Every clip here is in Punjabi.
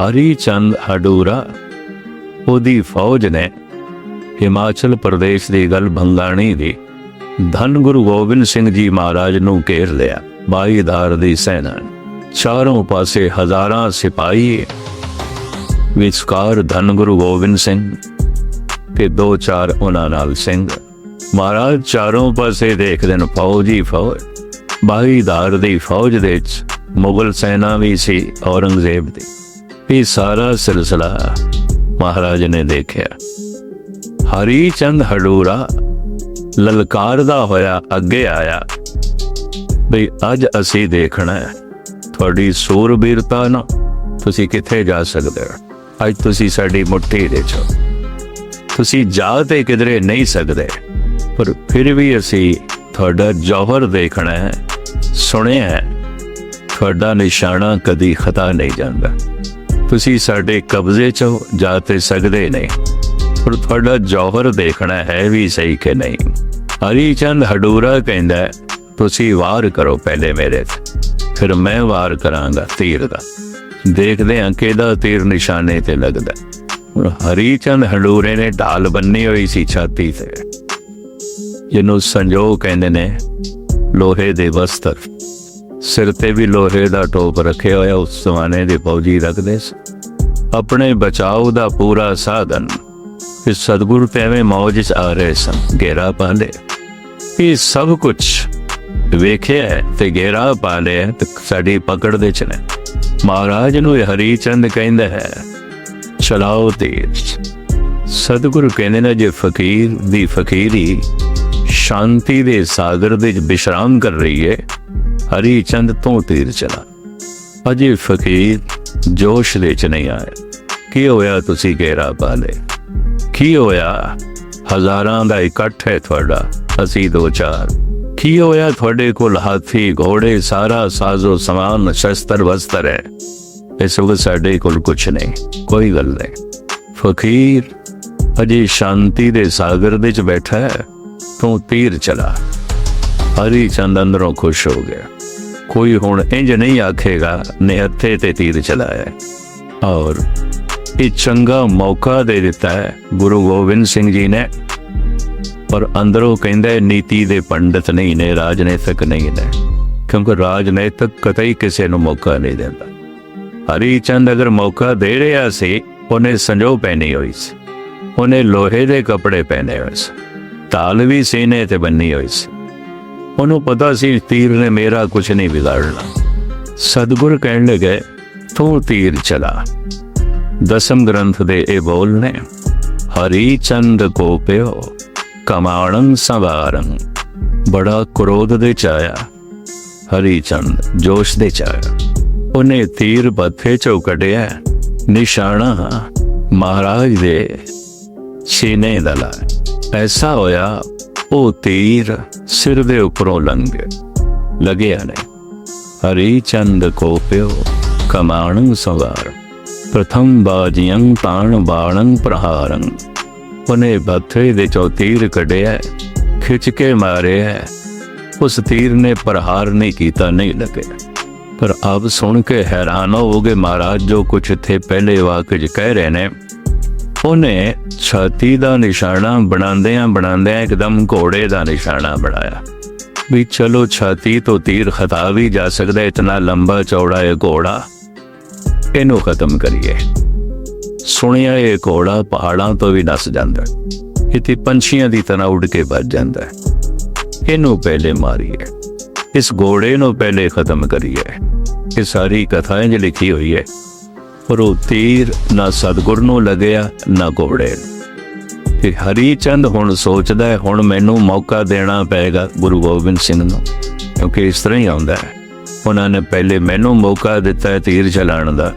ਹਰੀ ਚੰਦ ਹਡੂਰਾ, ਉਹਦੀ ਫੌਜ ਨੇ ਹਿਮਾਚਲ ਪ੍ਰਦੇਸ਼ ਦੀ ਗੱਲ ਬੰਗਾਣੀ ਦੀ ਧੰਨ ਗੁਰੂ ਗੋਬਿੰਦ ਸਿੰਘ ਜੀ ਮਹਾਰਾਜ ਨੂੰ ਘੇਰ ਲਿਆ, ਬਾਈਦਾਰ ਦੀ ਸੈਨਾ ਚਾਰੋਂ ਪਾਸੇ ਹਜ਼ਾਰਾਂ ਸਿਪਾਹੀ, ਵਿਚਕਾਰ ਧੰਨ ਗੁਰੂ ਗੋਬਿੰਦ ਸਿੰਘ ਤੇ ਦੋ ਚਾਰ ਉਹਨਾਂ ਨਾਲ ਸਿੰਘ। ਮਹਾਰਾਜ ਚਾਰੋਂ ਪਾਸੇ ਦੇਖਦੇ ਨੇ ਫੌਜੀ ਫੌਜ। ਬਾਈਦਾਰ ਦੀ ਫੌਜ ਦੇ ਵਿੱਚ ਮੁਗਲ ਸੈਨਾ ਵੀ ਸੀ ਔਰੰਗਜ਼ੇਬ ਦੀ। ਇਹ ਸਾਰਾ ਸਿਲਸਿਲਾ ਮਹਾਰਾਜ ਨੇ ਦੇਖਿਆ। ਹਰੀ ਚੰਦ ਹਡੂਰਾ ਲਲਕਾਰਦਾ ਹੋਇਆ ਅੱਗੇ ਆਇਆ। ਵੀ ਅੱਜ ਅਸੀਂ ਦੇਖਣਾ ਹੈ, ਤੁਹਾਡੀ ਸੂਰਬੀਰਤਾ ਨਾ ਤੁਸੀਂ ਕਿੱਥੇ ਜਾ ਸਕਦੇ ਹੋ? ਅੱਜ ਤੁਸੀਂ ਸਾਡੀ ਮੁੱਠੀ ਦੇ ਚੋ। ਤੁਸੀਂ ਜਾ ਤੇ ਕਿਧਰੇ ਨਹੀਂ ਸਕਦੇ, ਪਰ ਫਿਰ ਵੀ ਅਸੀਂ ਤੁਹਾਡਾ ਜੌਹਰ ਦੇਖਣਾ ਹੈ, ਸੁਣਿਆ ਹੈ, ਤੁਹਾਡਾ ਨਿਸ਼ਾਨਾ ਕਦੀ ਖਤਾ ਨਹੀਂ ਜਾਂਦਾ। ਤੁਸੀਂ ਸਾਡੇ ਕਬਜ਼ੇ 'ਚ ਜਾ ਤੇ ਸਕਦੇ ਨਹੀਂ ਪਰ ਤੁਹਾਡਾ ਜੌਹਰ ਦੇਖਣਾ ਹੈ ਵੀ ਸਹੀ ਕਿ ਨਹੀਂ। ਹਰੀ ਚੰਦ ਹਡੂਰਾ ਕਹਿੰਦਾ, ਤੁਸੀਂ ਵਾਰ ਕਰੋ ਪਹਿਲੇ ਮੇਰੇ ਤੇ, ਫਿਰ ਮੈਂ ਵਾਰ ਕਰਾਂਗਾ ਤੀਰ ਦਾ। ਦੇਖਦੇ ਹਾਂ ਕਿਹਦਾ ਤੀਰ ਨਿਸ਼ਾਨੇ ਤੇ ਲੱਗਦਾ। ਹਰੀ ਚੰਦ ਹਡੂਰੇ ਨੇ ਢਾਲ ਬੰਨੀ ਹੋਈ ਸੀ ਛਾਤੀ ਤੇ। ਜਿਹਨੂੰ ਸੰਜੋਗ ਕਹਿੰਦੇ ਨੇ, ਲੋਹੇ ਦੇ ਵਸਤਰ ਸਿਰ ਤੇ ਵੀ ਲੋਹੇ ਦਾ ਟੋਪ ਰੱਖਿਆ ਹੋਇਆ ਉਸ ਜ਼ਮਾਨੇ ਦੇ ਫੌਜੀ ਰੱਖਦੇ ਸੀ। ਆਪਣੇ ਬਚਾਓ ਦਾ ਪੂਰਾ ਸਾਧਨ ਇਸ ਸਤਿਗੁਰੂ ਤੇ ਮੌਜ ਚ ਆ ਰਹੇ ਸਨ, ਗੇਰਾ ਪਾਲੇ ਇਹ ਸਭ ਕੁਝ ਵੇਖਿਆ ਤੇ ਗੇਰਾ ਪਾਲੇ ਤੇ ਸਾਡੀ ਪਕੜ ਦੇ ਚ ਨੇ। ਮਹਾਰਾਜ ਨੂੰ ਇਹ ਹਰੀ ਚੰਦ ਕਹਿੰਦਾ ਹੈ, ਚਲਾਓ ਤੇਜ। ਸਤਿਗੁਰੂ ਕਹਿੰਦੇ ਨੇ, ਜੇ ਫਕੀਰ ਦੀ ਫਕੀਰੀ ਸ਼ਾਂਤੀ ਦੇ ਸਾਗਰ ਦੇ ਵਿੱਚ ਵਿਸ਼ਰਾਮ ਕਰ ਰਹੀ ਹੈ ਹਰੀ ਚੰਦ ਤੋਂ ਤੀਰ ਚਲਾ। ਅਜੇ ਫਕੀਰ ਜੋਸ਼ ਦੇ ਚ ਨਹੀਂ ਆਇਆ। ਕੀ ਹੋਇਆ ਤੁਸੀਂ ਘੇਰਾ ਪਾ ਕੀ ਹੋਇਆ? ਹਜ਼ਾਰਾਂ ਦਾ ਇਕੱਠ ਹੈ ਤੁਹਾਡਾ, ਅਸੀਂ ਦੋ ਚਾਰ। ਕੀ ਹੋਇਆ ਤੁਹਾਡੇ ਕੋਲ ਹਾਥੀ, ਘੋੜੇ, ਸਾਰਾ ਸਾਜ਼ੋ ਸਮਾਨ, ਸ਼ਸਤਰ, ਵਸਤਰ ਹੈ? ਇਸ ਵਕਤ ਸਾਡੇ ਕੋਲ ਕੁਝ ਨਹੀਂ, ਕੋਈ ਗੱਲ ਨਹੀਂ। ਫਕੀਰ ਅਜੇ ਸ਼ਾਂਤੀ ਦੇ ਸਾਗਰ ਦੇ ਚ ਬੈਠਾ ਹੈ। ਤੂੰ ਤੀਰ ਚਲਾ। ਹਰੀ ਚੰਦ ਅੰਦਰੋਂ ਖੁਸ਼ ਹੋ ਗਿਆ। ਕੋਈ ਹੁਣ ਇੰਜ ਨਹੀਂ ਆਖੇਗਾ ਨਿਹੱਥੇ ਤੇ ਤੀਰ ਚਲਾਇਆ ਔਰ ਇਹ ਚੰਗਾ ਮੌਕਾ ਦੇ ਦਿੱਤਾ ਹੈ, ਗੁਰੂ ਗੋਬਿੰਦ ਸਿੰਘ ਜੀ ਨੇ। ਪਰ ਅੰਦਰੋਂ ਕਹਿੰਦੇ ਨੀਤੀ ਦੇ ਪੰਡਤ ਨਹੀਂ ਨੇ, ਰਾਜਨੀਤਿਕ ਨਹੀਂ ਨੇ। ਕਿਉਂਕਿ ਰਾਜਨੀਤਿਕ ਕਤਈ ਕਿਸੇ ਨੂੰ ਮੌਕਾ ਨਹੀਂ ਦਿੰਦਾ। ਹਰੀ ਚੰਦ ਅਗਰ ਮੌਕਾ ਦੇ ਰਿਹਾ ਸੀ, ਉਹਨੇ ਸੰਜੋ ਪਹਿਨੀ ਹੋਈ ਸੀ। ਉਹਨੇ ਲੋਹੇ ਦੇ ਕੱਪੜੇ ਪਹਿਨੇ ਹੋਏ ਸੀ। ਤਾਲ ਵੀ ਸੀਨੇ ਤੇ ਬੰਨੀ ਹੋਈ ਸੀ। ਉਹਨੂੰ ਪਤਾ ਸੀ ਤੀਰ ਨੇ ਮੇਰਾ ਕੁਝ ਨਹੀਂ ਵਿਗਾੜਨਾ। ਸਤਿਗੁਰ ਕਹਿਣ ਲੱਗੇ, ਤੂੰ ਤੀਰ ਚਲਾ। ਦਸਮ ਗ੍ਰੰਥ ਦੇ ਇਹ ਬੋਲ ਨੇ ਹਰੀ ਚੰਦ ਕੋ ਪਿਓ, ਕਮਾਣੰ ਸਵਾਰੰ। ਬੜਾ ਕ੍ਰੋਧ ਦੇ ਚ ਆਇਆ ਹਰੀ ਚੰਦ ਜੋਸ਼ ਦੇ ਚ ਆਇਆ ਉਹਨੇ ਤੀਰ ਬੱਥੇ ਚੋਂ ਕੱਢਿਆ, ਨਿਸ਼ਾਨਾ, ਮਹਾਰਾਜ ਦੇ ਸੀਨੇ ਦਾ ਲਾਇਆ। ਐਸਾ ਹੋਇਆ ਉਹ ਤੀਰ ਸਿਰ ਦੇ ਉੱਪਰੋਂ ਲੰਘ ਲਗਿਆ ਨਹੀਂ ਹਰੀ ਚੰਦ ਕੋ ਪਿਓ ਕਮਾਣੰ ਸਵਾਰ ਪ੍ਰਥਮ ਬਾਜੀਆਂ ਤਾਣ ਬਾਣੰ ਪ੍ਰਹਾਰੰ ਉਹਨੇ ਬੱਥੇ ਦੇ ਚੋਂ ਤੀਰ ਕੱਢਿਆ ਖਿੱਚ ਕੇ ਮਾਰਿਆ ਉਸ ਤੀਰ ਨੇ ਪ੍ਰਹਾਰ ਨਹੀਂ ਕੀਤਾ ਨਹੀਂ ਲੱਗਿਆ ਪਰ ਆਪ ਸੁਣ ਕੇ ਹੈਰਾਨ ਹੋਗੇ ਮਹਾਰਾਜ ਜੋ ਕੁਛ ਇੱਥੇ ਪਹਿਲੇ ਵਾਕ ਚ ਕਹਿ ਰਹੇ ਨੇ ਉਹਨੇ ਛਾਤੀ ਦਾ ਨਿਸ਼ਾਨਾ ਬਣਾਉਂਦਿਆਂ ਬਣਾਉਂਦਿਆਂ ਇੱਕਦਮ ਘੋੜੇ ਦਾ ਨਿਸ਼ਾਨਾ ਬਣਾਇਆ। ਵੀ ਚਲੋ ਛਾਤੀ ਤੋਂ ਤੀਰ ਖਤਾ ਵੀ ਜਾ ਸਕਦਾ, ਇਤਨਾ ਲੰਬਾ ਚੌੜਾ ਇਹ ਘੋੜਾ। ਇਹਨੂੰ ਖਤਮ ਕਰੀਏ। ਸੁਣਿਆ ਇਹ ਘੋੜਾ ਪਹਾੜਾਂ ਤੋਂ ਵੀ ਨਸ ਜਾਂਦਾ। ਇਤੇ ਪੰਛੀਆਂ ਦੀ ਤਰ੍ਹਾਂ ਉੱਡ ਕੇ ਵੱਜ ਜਾਂਦਾ। ਇਹਨੂੰ ਪਹਿਲੇ ਮਾਰੀਏ। ਇਸ ਘੋੜੇ ਨੂੰ ਪਹਿਲੇ ਖਤਮ ਕਰੀਏ। ਇਹ ਸਾਰੀ ਕਥਾ ਇੰਜ ਲਿਖੀ ਹੋਈ ਹੈ। ਪਰ ਉਹ ਤੀਰ ਨਾ ਸਤਗੁਰ ਨੂੰ ਲੱਗਿਆ, ਨਾ ਘੋੜੇ ਨੂੰ। ਤੇ ਹਰੀ ਚੰਦ ਹੁਣ ਸੋਚਦਾ ਹੈ, ਹੁਣ ਮੈਨੂੰ ਮੌਕਾ ਦੇਣਾ ਪਏਗਾ ਗੁਰੂ ਗੋਬਿੰਦ ਸਿੰਘ ਨੂੰ, ਕਿਉਂਕਿ ਇਸ ਤਰ੍ਹਾਂ ਹੀ ਆਉਂਦਾ ਹੈ। ਉਹਨਾਂ ਨੇ ਪਹਿਲੇ ਮੈਨੂੰ ਮੌਕਾ ਦਿੱਤਾ ਹੈ ਤੀਰ ਚਲਾਉਣ ਦਾ,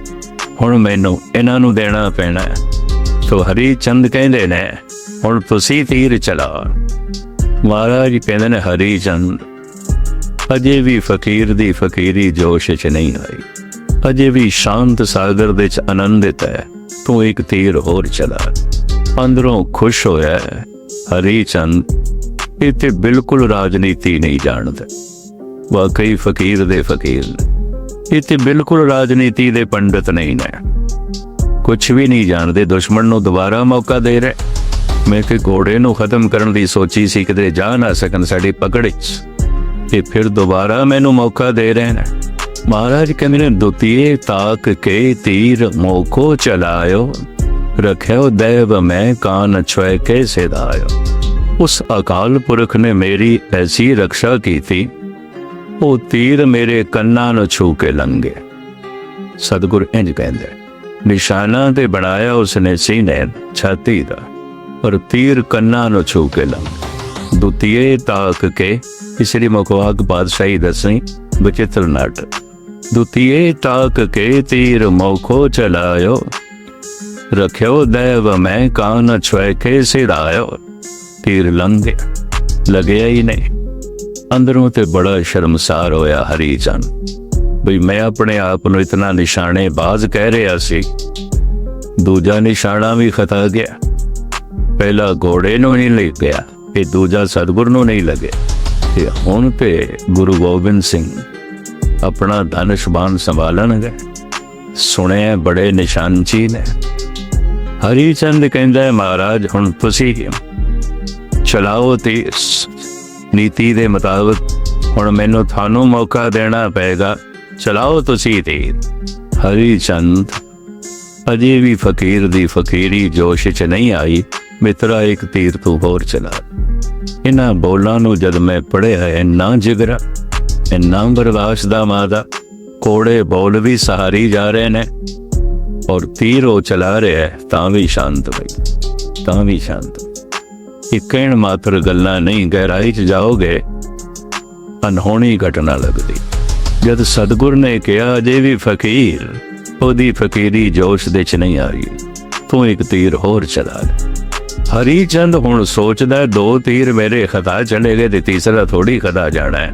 ਹੁਣ ਮੈਨੂੰ ਇਹਨਾਂ ਨੂੰ ਦੇਣਾ ਪੈਣਾ ਹੈ। ਸੋ ਹਰੀ ਚੰਦ ਕਹਿੰਦੇ ਨੇ, ਹੁਣ ਤੁਸੀਂ ਤੀਰ ਚਲਾਓ। ਮਹਾਰਾਜ ਕਹਿੰਦੇ ਨੇ ਹਰੀ ਚੰਦ ਅਜੇ ਵੀ ਫਕੀਰ ਦੀ ਫਕੀਰੀ ਜੋਸ਼ ਚ ਨਹੀਂ ਆਈ। ਅਜੇ ਵੀ ਸ਼ਾਂਤ ਸਾਗਰ ਦੇ ਚ ਆਨੰਦਿਤ ਹੈ। ਤੂੰ ਇੱਕ ਤੀਰ ਹੋਰ ਚਲਾ। ਅੰਦਰੋਂ ਖੁਸ਼ ਹੋਇਆ ਹਰੀ ਚੰਦ, ਇੱਥੇ ਬਿਲਕੁਲ ਰਾਜਨੀਤੀ ਨਹੀਂ ਜਾਣਦਾ। ਵਾਕਈ ਫਕੀਰ ਦੇ ਫਕੀਰ ਇੱਥੇ ਬਿਲਕੁਲ ਰਾਜਨੀਤੀ ਦੇ ਪੰਡਤ ਨਹੀਂ ਨੇ। ਕੁਝ ਵੀ ਨਹੀਂ ਜਾਣਦੇ, ਦੁਸ਼ਮਣ ਨੂੰ ਦੁਬਾਰਾ ਮੌਕਾ ਦੇ ਰਹੇ। ਮੈਂ ਕਿ ਘੋੜੇ ਨੂੰ ਖਤਮ ਕਰਨ ਦੀ ਸੋਚੀ ਸੀ, ਕਿਤੇ ਜਾ ਨਾ ਸਕਣ ਸਾਡੀ ਪਕੜ ਵਿੱਚ। ਤੇ ਫਿਰ ਦੁਬਾਰਾ ਮੈਨੂੰ ਮੌਕਾ ਦੇ ਰਹੇ ਨੇ। ਮਹਾਰਾਜ ਕਹਿੰਦੇ ਨੇ ਦੁਤੀਏ ਤਾਕ ਕੇ ਤੀਰ ਮੋਕੋ ਚਲਾਇਓ ਰਖਿਓ ਦੇਵ ਮੈਂ ਕਾਨ ਛੁਏ ਕੇ ਸਿਧਾਇਓ ਉਸ ਅਕਾਲ ਪੁਰਖ ਨੇ ਮੇਰੀ ਐਸੀ ਰੱਖਿਆ ਕੀਤੀ ਉਹ ਤੀਰ ਮੇਰੇ ਕੰਨਾਂ ਨੂੰ ਛੂ ਕੇ ਲੰਘੇ ਸਤਿਗੁਰ ਇੰਜ ਕਹਿੰਦੇ ਨਿਸ਼ਾਨਾ ਤੇ ਬਣਾਇਆ ਉਸਨੇ ਸੀਨੇ ਛਾਤੀ ਦਾ ਪਰ ਤੀਰ ਕੰਨਾਂ ਨੂੰ ਛੂ ਕੇ ਲੰਘ ਦੁਤੀਏ ਤਾਕ ਕੇ ਇਸਰੀ ਮੁਖਵਾਕ ਬਾਦਸ਼ਾਹੀ ਦਸਣੀ ਬਚਿੱਤਰ ਨਾਟਕ ਦੁਤੀਏ ਤਾਕ ਕੇ ਤੀਰ ਮੋਖੋ ਚਲਾਇਓ। ਰਖਿਓ ਦੇਵ ਮੈਂ ਕਾਨ ਛੁਏ ਕੇ ਸਿਰਾਇਓ। ਲੰਘੇ, ਲੱਗਿਆ ਹੀ ਨਹੀਂ। ਅੰਦਰੋਂ ਤੇ ਬੜਾ ਸ਼ਰਮਸਾਰ ਹੋਇਆ ਹਰੀ ਚੰਦ ਮੈਂ ਆਪਣੇ ਆਪ ਨੂੰ ਇਤਨਾ ਨਿਸ਼ਾਨੇ ਬਾਜ਼ ਕਹਿ ਰਿਹਾ ਸੀ। ਦੂਜਾ ਨਿਸ਼ਾਨਾ ਵੀ ਖਤਾ ਗਿਆ। ਪਹਿਲਾ ਘੋੜੇ ਨੂੰ ਨਹੀਂ ਲੱਗ ਗਿਆ ਇਹ ਦੂਜਾ ਸਤਗੁਰ ਨੂੰ ਨਹੀਂ ਲੱਗੇ ਤੇ ਹੁਣ ਤੇ ਗੁਰੂ ਗੋਬਿੰਦ ਸਿੰਘ। ਆਪਣਾ ਧਨਸ਼ਬਾਨ ਸੰਭਾਲਣਗੇ। ਸੁਣਿਆ ਬੜੇ ਨਿਸ਼ਾਨਚੀ ਨੇ ਹਰੀ ਚੰਦ ਕਹਿੰਦਾ, ਮਹਾਰਾਜ, ਹੁਣ ਤੁਸੀਂ ਚਲਾਓ ਤੇ ਨੀਤੀ ਦੇ ਮੁਤਾਬਕ ਹੁਣ ਮੈਨੂੰ ਤੁਹਾਨੂੰ ਮੌਕਾ ਦੇਣਾ ਪਏਗਾ। ਚਲਾਓ ਤੁਸੀਂ ਤੇ। ਹਰੀ ਚੰਦ ਅਜੇ ਵੀ ਫਕੀਰ ਦੀ ਫਕੀਰੀ ਜੋਸ਼ ਚ ਨਹੀਂ ਆਈ। ਮਿੱਤਰਾ, ਇੱਕ ਤੀਰ ਤੂੰ ਹੋਰ ਚਲਾ। ਇਹਨਾਂ ਬੋਲਾਂ ਨੂੰ ਜਦ ਮੈਂ ਪੜਿਆ ਇੰਨਾ ਜਿਗਰਾ ਇੰਨਾ ਬਰਦਾਸ਼ਤ ਦਾ ਮਾਦਾ। ਕੋੜੇ ਬੋਲ ਵੀ ਸਹਾਰੀ ਜਾ ਰਹੇ ਨੇ ਔਰ ਤੀਰ ਉਹ ਚਲਾ ਰਿਹਾ ਹੈ, ਤਾਂ ਵੀ ਸ਼ਾਂਤ ਬਈ, ਤਾਂ ਵੀ ਸ਼ਾਂਤ। ਇਹ ਕਹਿਣ ਮਾਤਰ ਗੱਲਾਂ ਨਹੀਂ, ਗਹਿਰਾਈ ਚ ਜਾਓਗੇ ਅਨਹੋਣੀ ਘਟਨਾ ਲੱਗਦੀ। ਜਦ ਸਤਗੁਰ ਨੇ ਕਿਹਾ, ਅਜੇ ਵੀ ਫਕੀਰ, ਉਹਦੀ ਫਕੀਰੀ ਜੋਸ਼ ਦੇ ਚ ਨਹੀਂ ਆ ਰਹੀ। ਤੂੰ ਇੱਕ ਤੀਰ ਹੋਰ ਚਲਾ ਲੈ। ਹਰੀ ਚੰਦ ਹੁਣ ਸੋਚਦਾ ਦੋ ਤੀਰ ਮੇਰੇ ਖਤਾ ਚਲੇ ਗਏ ਤੇ ਤੀਸਰਾ ਥੋੜੀ ਖਤਾ ਜਾਣਾ ਹੈ।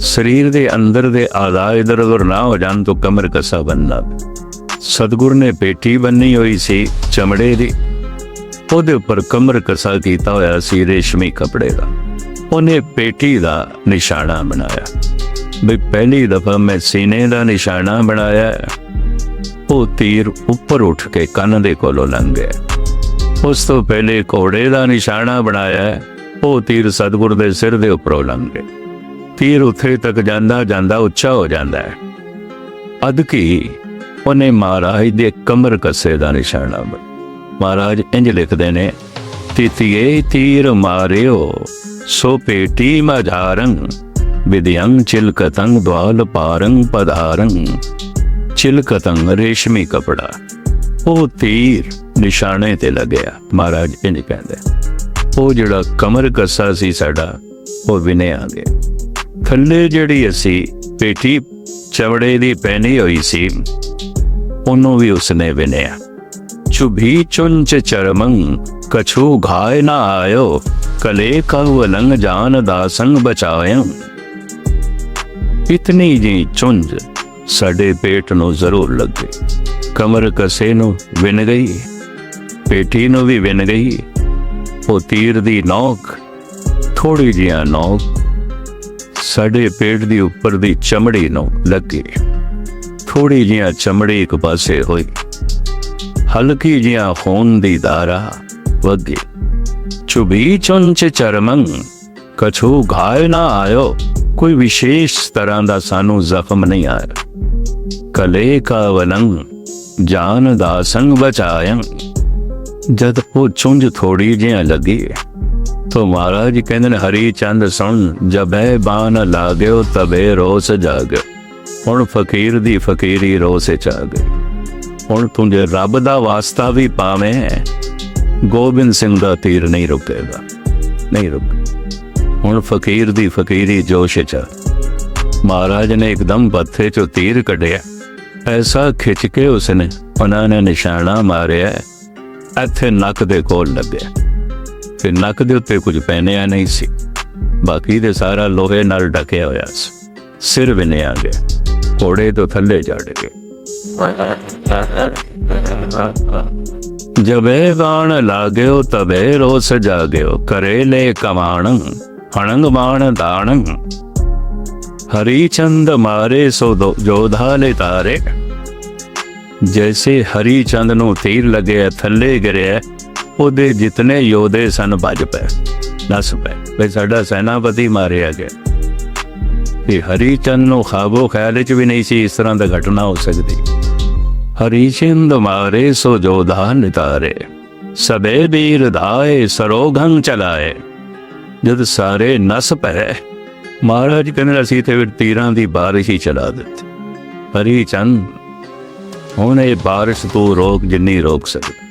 ਸਰੀਰ ਦੇ ਅੰਦਰ ਦੇ ਆਜ਼ਾ ਇਧਰ ਉਧਰ ਨਾ ਹੋ ਜਾਣ ਤੋਂ ਕਮਰ ਕਸਾ ਬੰਨਣਾ ਸਤਗੁਰ ਨੇ ਪੇਟੀ ਬੰਨੀ ਹੋਈ ਸੀ ਚਮੜੇ ਦੀ। ਉਹਦੇ ਉੱਪਰ ਕਮਰ ਕਸਾ ਕੀਤਾ ਹੋਇਆ ਸੀ ਰੇਸ਼ਮੀ ਕਪੜੇ ਦਾ। ਉਹਨੇ ਪੇਟੀ ਦਾ ਨਿਸ਼ਾਨਾ ਬਣਾਇਆ। ਵੀ ਪਹਿਲੀ ਦਫਾ ਮੈਂ ਸੀਨੇ ਦਾ ਨਿਸ਼ਾਨਾ ਬਣਾਇਆ। ਉਹ ਤੀਰ ਉੱਪਰ ਉੱਠ ਕੇ ਕੰਨ ਦੇ ਕੋਲੋਂ ਲੰਘ ਗਿਆ। ਉਸ ਤੋਂ ਪਹਿਲੇ ਘੋੜੇ ਦਾ ਨਿਸ਼ਾਨਾ ਬਣਾਇਆ। ਉਹ ਤੀਰ ਸਤਗੁਰ ਦੇ ਸਿਰ ਦੇ ਉੱਪਰੋਂ ਲੰਘ ਗਿਆ। ਤੀਰ ਉੱਥੇ ਤੱਕ ਜਾਂਦਾ ਜਾਂਦਾ ਉੱਚਾ ਹੋ ਜਾਂਦਾ ਹੈ। ਅਦਕੀ ਉਹਨੇ ਮਹਾਰਾਜ ਦੇ ਕਮਰ ਕੱਸੇ ਦਾ ਨਿਸ਼ਾਨਾ ਬਣਾਇਆ ਮਹਾਰਾਜ ਇੰਜ ਲਿਖਦੇ ਨੇ, ਤਿਤੀਏ ਤੀਰ ਮਾਰਿਓ, ਸੋ ਪੇਟੀ ਮਝਾਰੰ ਵਿਦਿਯੰ ਚਿਲਕਤੰ ਦਵਾਲ ਪਾਰੰ ਪਧਾਰੰ, ਚਿਲਕਤੰ ਰੇਸ਼ਮੀ ਕਪੜਾ। ਉਹ ਤੀਰ ਨਿਸ਼ਾਨੇ ਤੇ ਲੱਗਿਆ, ਮਹਾਰਾਜ ਇੰਜ ਕਹਿੰਦੇ। ਉਹ ਜਿਹੜਾ ਕਮਰ ਕੱਸਾ ਸੀ ਸਾਡਾ, ਉਹ ਵਿਨੇ ਆ ਗਿਆ। ਥੱਲੇ ਜਿਹੜੀ ਅਸੀਂ ਪੇਟੀ ਚਵੜੇ ਦੀ ਪਹਿਨੀ ਹੋਈ ਸੀ, ਉਹਨੂੰ ਵੀ ਉਸਨੇ ਵਿਨਿਆ। ਚੁਭੀ ਚੁੰਚ ਚਰਮੰ, ਕਛੂ ਘਾਇ ਨਾ ਆਇਓ, ਕਲੇ ਕਉ ਲੰਗ ਜਾਨ ਦਾਸੰਗ ਬਚਾਇਓ। ਇਤਨੀ ਜੀ ਚੁੰਝ ਸਾਡੇ ਪੇਟ ਨੂੰ ਜ਼ਰੂਰ ਲੱਗੇ। ਕਮਰ ਕਸੇ ਨੂੰ ਵਿਨ ਗਈ, ਪੇਟੀ ਨੂੰ ਵੀ ਵਿਨ ਗਈ। ਉਹ ਤੀਰ ਦੀ ਨੋਕ ਥੋੜੀ ਜਿਹਾ ਨੋਕ ਸਾਡੇ ਪੇਟ ਦੀ ਉੱਪਰ ਦੀ ਚਮੜੀ ਨੂੰ ਲੱਗੇ। ਥੋੜੀ ਜਿਹਾ ਚਮੜੀ ਇੱਕ ਪਾਸੇ ਹੋਈ ਹਲਕੀ ਜਿਹਾ ਖੂਨ ਦੀ ਧਾਰਾ ਵਗੀ। ਚੁਬੀ ਚੁੰਚ ਚਰਮੰ, ਕਛੂ ਘਾਇ ਨਾ ਆਇਓ। ਕੋਈ ਵਿਸ਼ੇਸ਼ ਤਰ੍ਹਾਂ ਦਾ ਸਾਨੂੰ ਜ਼ਖਮ ਨਹੀਂ ਆਇਆ। ਕਲੇ ਕਾ ਵਲੰਗ ਜਾਨ ਦਾ ਸੰਗ ਬਚਾਇੰ। ਜਦ ਉਹ ਚੁੰਝ ਥੋੜੀ ਜਿਹਾ ਲੱਗੀ ਤੋ ਮਹਾਰਾਜ ਜੀ ਕਹਿੰਦੇ ਨੇ, ਹਰੀ ਚੰਦ ਸੁਣ, ਜਬੈ ਬਾਨ ਲਾਗਿਓ, ਤਬੇ ਰੋਸ ਜਾਗ ਹੁਣ ਫਕੀਰ ਦੀ ਫਕੀਰੀ ਰੋਸੇ ਚ ਆ ਗਈ। ਹੁਣ ਤੂੰ ਜੇ ਰੱਬ ਦਾ ਵਾਸਤਾ ਵੀ ਪਾਵੇਂ, ਗੋਬਿੰਦ ਸਿੰਘ ਦਾ ਤੀਰ ਨਹੀਂ ਰੁਕੇਗਾ। ਨਹੀਂ ਰੁਕ। ਹੁਣ ਫਕੀਰ ਦੀ ਫਕੀਰੀ ਜੋਸ਼ ਚ ਮਹਾਰਾਜ ਨੇ ਇੱਕਦਮ ਬੱਥੇ ਚੋਂ ਤੀਰ ਕੱਢਿਆ। ਐਸਾ ਖਿੱਚ ਕੇ ਉਸਨੇ ਉਹਨਾਂ ਨੇ ਨਿਸ਼ਾਨਾ ਮਾਰਿਆ। ਇੱਥੇ ਨੱਕ ਦੇ ਕੋਲ ਲੱਗਿਆ। ਤੇ ਨੱਕ ਦੇ ਉੱਤੇ ਕੁਝ ਪਹਿਨਿਆ ਨਹੀਂ ਸੀ। ਬਾਕੀ ਦੇ ਸਾਰਾ ਲੋਹੇ ਨਾਲ ਢਕਿਆ ਹੋਇਆ ਸੀ। ਸਿਰ ਵਿਨਿਆ ਗਿਆ। ਘੋੜੇ ਤੋਂ ਥੱਲੇ ਚੜ ਗਏ। ਜਬੇ ਗਾਣ ਲਾਗਿਓ, ਤਬੇ ਰੋਸ ਜਾਗਿਓ। ਕਰੇਲੇ ਕਮਾਣ, ਹਣੰਗ ਬਾਣ ਦਾਣ। ਹਰੀ ਚੰਦ ਮਾਰੇ ਸੋ ਜੋਧਾ ਲੈ ਤਾਰੇ। ਜੈਸੇ ਹਰੀ ਚੰਦ ਨੂੰ ਤੀਰ ਲੱਗਿਆ, ਥੱਲੇ ਗਿਰਿਆ ਉਹਦੇ ਜਿਤਨੇ ਯੋਧੇ ਸਨ ਭੱਜ ਪਏ, ਨਸ ਪਏ। ਵੀ ਸਾਡਾ ਸੈਨਾਪਤੀ ਮਾਰਿਆ ਗਿਆ। ਇਹ ਹਰੀ ਚੰਦ ਨੂੰ ਖਾਬੋ ਖਿਆਲ ਚ ਵੀ ਨਹੀਂ ਸੀ ਇਸ ਤਰ੍ਹਾਂ ਦਾ ਘਟਨਾ ਹੋ ਸਕਦੀ। ਹਰੀ ਚੰਦ ਮਾਰੇ ਸੋ ਜੋਧਾ ਨਿਤਾਰੇ, ਸਬੇ ਵੀਰ ਧਾਏ ਸਰੋਗੰ ਚਲਾਏ। ਜਦ ਸਾਰੇ ਨਸ ਪਏ, ਮਹਾਰਾਜ ਕਹਿੰਦੇ ਅਸੀਂ ਤੇ ਤੀਰਾਂ ਦੀ ਬਾਰਿਸ਼ ਹੀ ਚਲਾ ਦਿੱਤੀ। ਹਰੀ ਚੰਦ ਹੁਣ ਇਹ ਬਾਰਿਸ਼ ਤੋਂ ਰੋਕ ਜਿੰਨੀ ਰੋਕ ਸਕੇ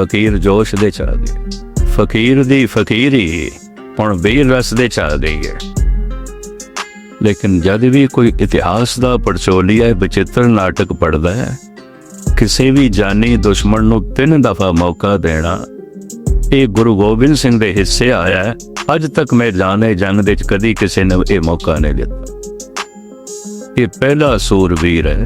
ਫਕੀਰ ਜੋਸ਼ ਦੇ ਚ ਆ ਗਏ। ਫਕੀਰ ਦੀ ਫਕੀਰੀ ਹੁਣ ਵੀਰ ਰਸ ਦੇ ਚ ਗਈ ਹੈ। ਲੇਕਿਨ ਜਦ ਵੀ ਕੋਈ ਇਤਿਹਾਸ ਦਾ ਪਰਚੋਲੀਆ ਬਚਿੱਤਰ ਨਾਟਕ ਪੜਦਾ ਹੈ, ਕਿਸੇ ਵੀ ਜਾਨੀ ਦੁਸ਼ਮਣ ਨੂੰ ਤਿੰਨ ਦਫਾ ਮੌਕਾ ਦੇਣਾ, ਇਹ ਗੁਰੂ ਗੋਬਿੰਦ ਸਿੰਘ ਦੇ ਹਿੱਸੇ ਆਇਆ ਹੈ। ਅੱਜ ਤੱਕ ਮੈਂ ਜਾਣੇ ਜੰਗ ਦੇ ਵਿੱਚ ਕਦੀ ਕਿਸੇ ਨੇ ਇਹ ਮੌਕਾ ਨਹੀਂ ਦਿੱਤਾ। ਇਹ ਪਹਿਲਾ ਸੂਰਵੀਰ ਹੈ।